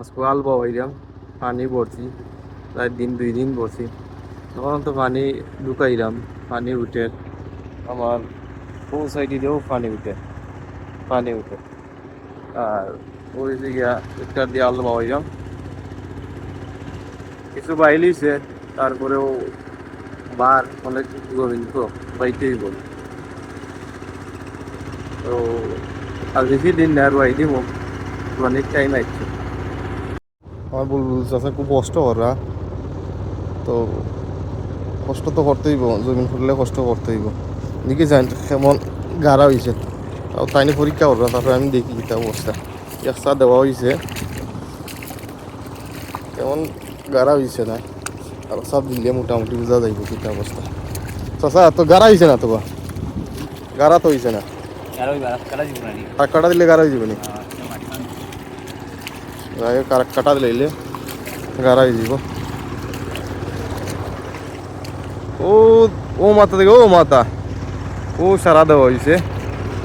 আজকে আলবা হইলাম পানি ভরছি, প্রায় দিন, দুই দিন ভরছি। তখন তো পানি ঢুকাইলাম, পানি উঠে, আমার কোন সাইডে দিয়েও পানি উঠে পানি উঠে। আর ওই একটা দিয়ে আলবা হইলাম কিছু বাইলিছে তারপরেও বার অনেক তো বাইতেই বল। তো আর বেশি দিন আর বাই দিব অনেক টাইম আছে আমার বুলবুল চাষা খুব কষ্ট করা। তো কষ্ট তো করতেইব জমিন ফুটলে কষ্ট করতেইব দেখি যাই কেমন গাড়া হয়েছে তাও তাইনি পরীক্ষা করবা তারপরে আমি দেখি কিতা অবস্থা। একসা দেওয়া হয়েছে কেমন গাড়া হয়েছে না। আর সব দিলে মোটামুটি বোঝা যাইব কিতা অবস্থা। চাষা তো গাড়া হয়েছে না তো বা? গাড়া তো হয়েছে না। আর কাটা দিলে গাড়া হয়ে যাবে নি যাই হোক আর কাটা দিলে গাড়া হয়ে যাব ও ও মাথা থেকে ও মাথা ও সারা দেওয়া হয়েছে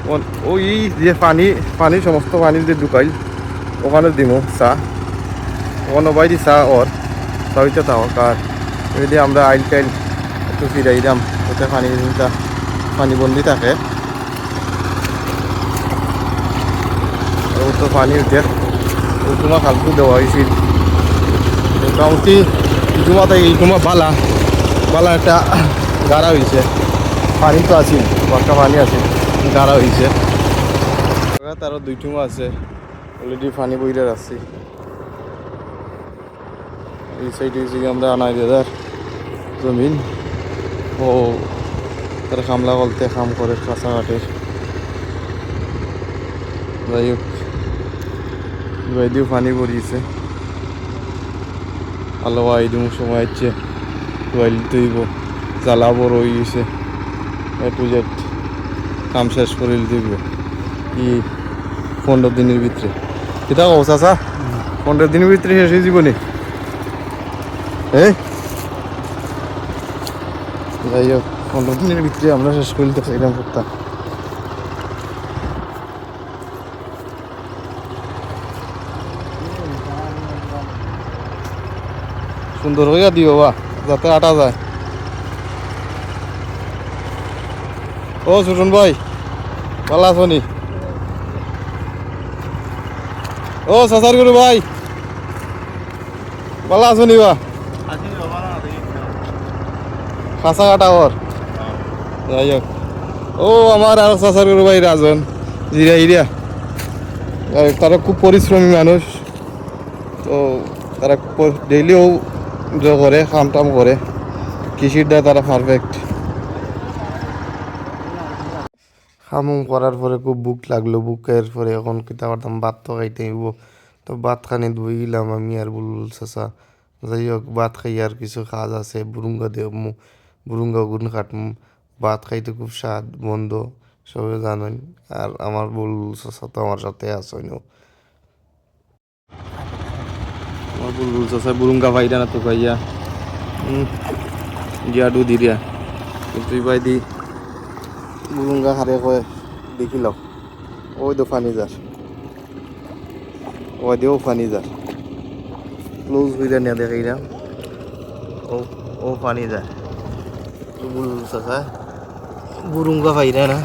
ও- ওই যে পানি পানি সমস্ত পানি যে ঢুকাই ওখানে দিমু চা ওখানে বাইরে চা ওর চা হইতে তাও কার যদি আমরা আইল টাইল একটু ফিরাই দাম ওতে পানি পানি বন্দি থাকে ও তো পানি উঠে তোমার কালকে দেওয়া হয়েছিল। মোটামুটি জুমাতে এই তোমার বালা বালা একটা গাড়া হয়েছে। পানি তো আছে। বর্ষা পানি আছে গাড়া হয়েছে। তারও দুই টুমা আছে অলরেডি পানি বইরে আসছি এই সাইডে হচ্ছে আমরা আনাই দাদার জমিন। ও তারা খামলা বলতে খাম করে কাঁচাঘাটের যাই হোক। বাইদিও পানি পড়িয়েছে। আলো আইদিম সময় হচ্ছে ওয়াইল তৈব, জ্বালা বড় হয়ে গেছে। এ টু জেড কাম শেষ করে দিব কি পনেরো দিনের ভিতরে। কিতা কও চাচা? পনেরো দিনের ভিতরে শেষ হয়ে যাবনি হ্যাঁ যাই হোক, পনেরো দিনের ভিতরে আমরা শেষ করে দিতে চাইলাম করতাম সুন্দর হইয়া দিও বা যাতে আটা যায়। ও সুটন ভাই, ভালো আছো নি? ও, সাসার গুরু ভাই, ভালো আছো নি বা খাসা কাটা ওর। যাই হোক। ও, আমার আর সাসার গুরু ভাই রাজন, জিরা ইরিয়া। তারা খুব পরিশ্রমী মানুষ। তো তারা ডেইলিও জো করে কাম টাম করে কৃষিটা তারা পারফেক্ট খামুম করার পরে খুব বুক লাগল বুকের পরে এখন কিতা করতাম ভাত তো খাইতে হইব। তো ভাত খানি ধুই গেলাম আমি আর বুলবুল চাচা। যাই হোক, ভাত খাই আর কিছু কাজ আছে বুরুঙ্গা দেবমু বুরুঙ্গা গুণ কাটমু। ভাত খাইতে খুব স্বাদ, বন্ধ সবাই জানেন আর আমার বুলবুল চাচা তো আমার সাথে আসেন আমার বুলবুল চাষা বুরুঙ্গা ভাইরা না তো ভাইয়া গিয়াডু দি দিয়া কিন্তু ভাই দি বুরুঙ্গা হারে কয়ে দেখিল ওই তো ফানি যার ওই দিয়েও ফানি যার ক্লোজ হইলে নিয়ে দেখাইলাম ও ও ফানি যায় বুল চাচা বুরুঙ্গা পাইরা না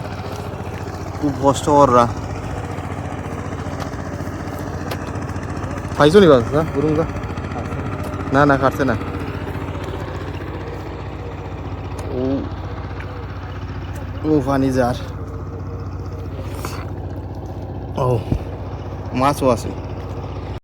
খুব কষ্ট কররা পাইছো নি? বাবা বুরুঙ্গা না না কাটছে না। ও ও পানি যার। ও। মাছও আছে।